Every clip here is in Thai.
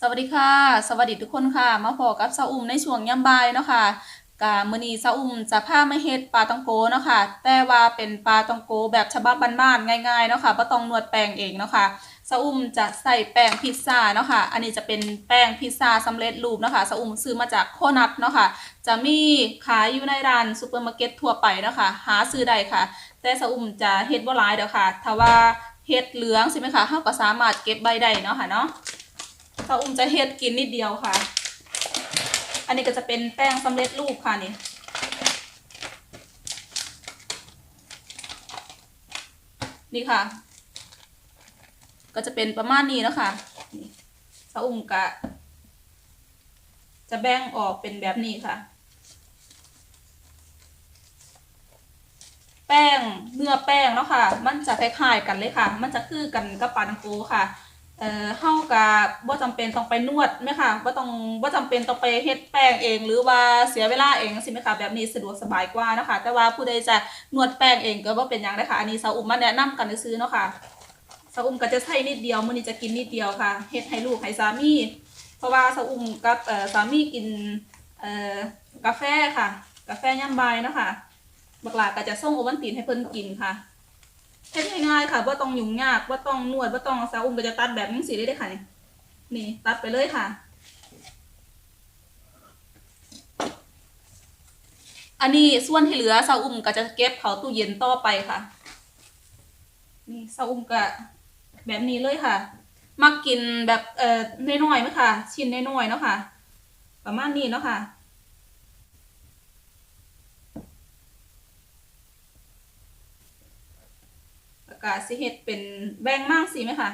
สวัสดีค่ะ สวัสดีทุกคนค่ะ มาพบกับสาวอุ่มในช่วงย่ำบ่ายเนาะค่ะกามือนี้สาวอุ่มจะพาไมาเฮ็ดปลาตองโกเนาะค่ะ แต่ว่าเป็นปลาตองโกแบบฉบับบ้านๆง่ายๆเนาะค่ะบ่ต้องนวดแป้งเองเนาะค่ะสาวอุ่มจะใส่แป้งพิซซ่าเนาะค่ะ อันนี้จะเป็นแป้งพิซซ่าสำเร็จรูปเนาะค่ะสาวอุ่มซื้อมาจากโคนัทเนาะค่ะ จะมีขายอยู่ในร้านซูเปอร์มาร์เก็ตทั่วไปเนาะค่ะ หาซื้อได้ค่ะ แต่สาวอุ่มจะเฮ็ดบ่หลายเด้อค่ะ ถ้าว่าเฮ็ดเหลืองใช่ไหมคะเฮาก็สามารถเก็บใบได้เนาะค่ะเนาะ ถ้าอุ้มจะเฮ็ดกินนิดเดียวค่ะ อันนี้ก็จะเป็นแป้งสำเร็จรูปค่ะนี่นี่ค่ะ ก็จะเป็นประมาณนี้แล้วค่ะนี่ถ้าอุ้มกะ จะแบ่งออกเป็นแบบนี้ค่ะ แป้งเนื้อแป้งเนาะค่ะ มันจะคล้ายๆกันเลยค่ะ มันจะคือกันกับปลาตังโกค่ะ เอ่อเฮากับบ่จำเป็นต้องไปนวดไหมค่ะบ่ต้องบ่จำเป็นต้องไปเฮ็ดแป้งเอง หรือว่าเสียเวลาเองสิไหมคะแบบนี้สะดวกสบายกว่านะคะ แต่ว่าผู้ใดจะนวดแป้งเองก็บ่เป็นหยังได้ค่ะ อันนี้สาวอุ้มมาแนะนำกันซื้อเนาะค่ะสาวอุ้มก็จะใช้นิดเดียวมื้อนี้จะกินนิดเดียวค่ะเฮ็ดให้ลูกให้สามี เพราะว่าสาวอุ้มกับเอ่อสามีกินเอ่อกาแฟค่ะ กาแฟยามบ่ายเนาะค่ะบักหลาก็จะส่งโอวัลตินให้เพิ่นกินค่ะ เฮ็ดง่ายๆค่ะว่าต้องยุ่งยากว่าต้องนวดว่าต้องซาอุ้มก็จะตัดแบบนี้สีได้เลยค่ะนี่นี่ตัดไปเลยค่ะ อันนี้ส่วนที่เหลือซาอุ้มก็จะเก็บเขาตู้เย็นต่อไปค่ะ นี่ซาอุ้มก็แบบนี้เลยค่ะ มักกินแบบเอ่อน้อยๆไหมค่ะ ชิ้นน้อยๆเนาะค่ะ ประมาณนี้เนาะค่ะ แล้ว ก็สิเฮ็ดเป็นแบ่งมากสิไหมคะ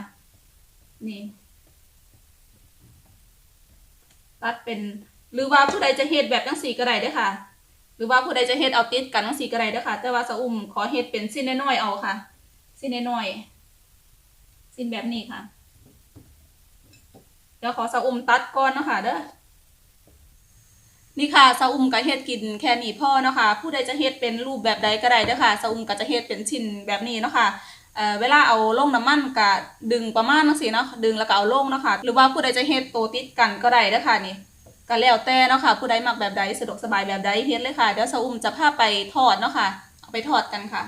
นี่ ตัดเป็นหรือว่าผู้ใดจะเฮ็ดแบบจังสี่ก็ได้ด้ค่ะ หรือว่าผู้ใดจะเฮ็ดเอาติดกันจังสี่ก็ได้ด้ค่ะ แต่ว่าสะอุ่มขอเฮ็ดเป็นสิ้นน้อยๆเอาค่ะ สิ้นน้อยๆสิ้นแบบนี้ค่ะ เดี๋ยวขอสะอุ่มตัดก่อนเนาะคะเด้อนี่ค่ะสะอุ่มก็เฮ็ดกินแค่นี้พ่อเนาะค่ะผู้ใดจะเฮ็ดเป็นรูปแบบใดก็ได้เด้อค่ะสะอุ่มก็จะเฮ็ดเป็นชิ้นแบบนี้เนาะค่ะ เอ่อเวลาเอาลงน้ำมันก็ดึงประมาณนังสีเนาะดึงแล้วก็เอาลงเนาะค่ะหรือว่าผู้ใดจะเฮ็ดโตวติดกันก็ได้เด้อค่ะนี่ก็แล้วแต่เนาะค่ะผู้ใดมักแบบใดสะดวกสบายแบบใดเฮ็ดเลยค่ะเดี๋ยวสะอุ่มจะพาไปทอดเนาะค่ะเอาไปทอดกันค่ะ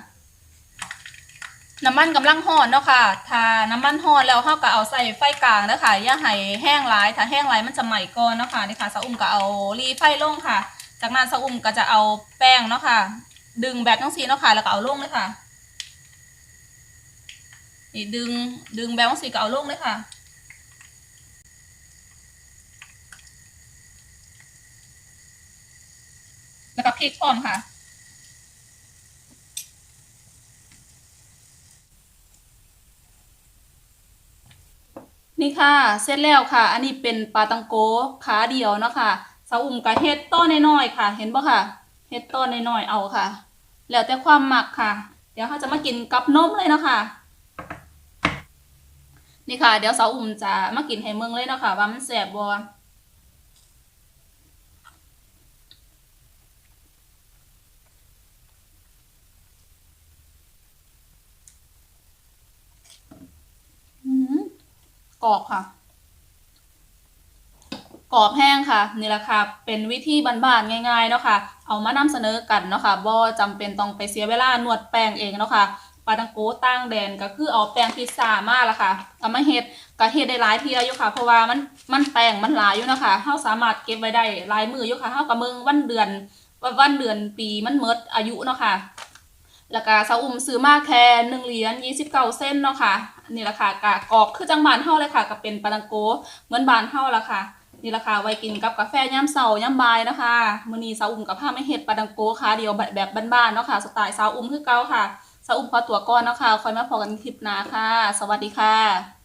น้ำมันกำลังร้อนเนาะค่ะถ้าน้ำมันร้อนแล้วเฮาก็เอาใส่ไฟกลางเด้อค่ะอย่าให้แห้งหลายถ้าแห้งหลายมันจะไหม้ก่อนเนาะค่ะนี่ค่ะสะอุ่มก็เอารีไฟลงค่ะ จากนั้นสะอุ่มก็จะเอาแป้งเนาะค่ะ ดึงแบบจังซี่เนาะค่ะแล้วก็เอาลงเลยค่ะ นี่ดึงดึงแบงค์สีก็เอาลงเลยค่ะ แล้วก็พริกพร้อมค่ะนี่ค่ะ เสร็จแล้วค่ะ อันนี้เป็นปลาตังโกขาเดียวเนาะค่ะสาอุ่มกับเฮ็ดต้นน้อยๆค่ะ เห็นปะค่ะ เฮ็ดต้นน้อยๆเอาค่ะ แล้วแต่ความหมักค่ะ เดี๋ยวเขาจะมากินกับนมเลยเนาะค่ะ นี่ค่ะ เดี๋ยวสาวอุ่มจะมากินให้เมืองเลยเนาะค่ะ ว่ามันแสบบ่อืมกรอบค่ะ กรอบแห้งค่ะ นี่แหละค่ะ เป็นวิธีบ้านๆง่ายๆเนาะค่ะ เอามานำเสนอกันเนาะค่ะบ่จำเป็นต้องไปเสียเวลานวดแป้งเองเนาะค่ะ ปาตังโกตั้งแดนก็คือเอาแป้งพิซซ่ามาละค่ะเอามาเฮ็ดก็เฮ็ดได้หลายเที่ยอยู่ค่ะ เพราะว่ามันมันแป้งมันหลายอยู่นะคะเฮาสามารถเก็บไว้ได้หลายมืออยู่ค่ะเฮาก็เบิ่งวันเดือนวันเดือนปีมันหมดอายุเนาะค่ะแล้วก็ซาอุ้มซื้อมาแค่1เหรียญ29เซนต์เนาะค่ะนี่แหละค่ะกะกรอบคือจังบานเฮาเลยค่ะก็เป็นปาตังโกเหมือนบานเฮาละค่ะนี่ละค่ะไว้กินกับกาแฟย่ำเสาย่ำบายนะคะมือนีสาวอุ้มกับผ้าไม่เฮ็ดปลาดังโกค่ะเดียวแบบแบบบ้านๆเนาะค่ะสไตล์สาวอุ้มคือเก่าค่ะ สะอุ้มขอตัวก้อนเนาะค่ะคอยมาพอกันคลิปหน้าค่ะ สวัสดีค่ะ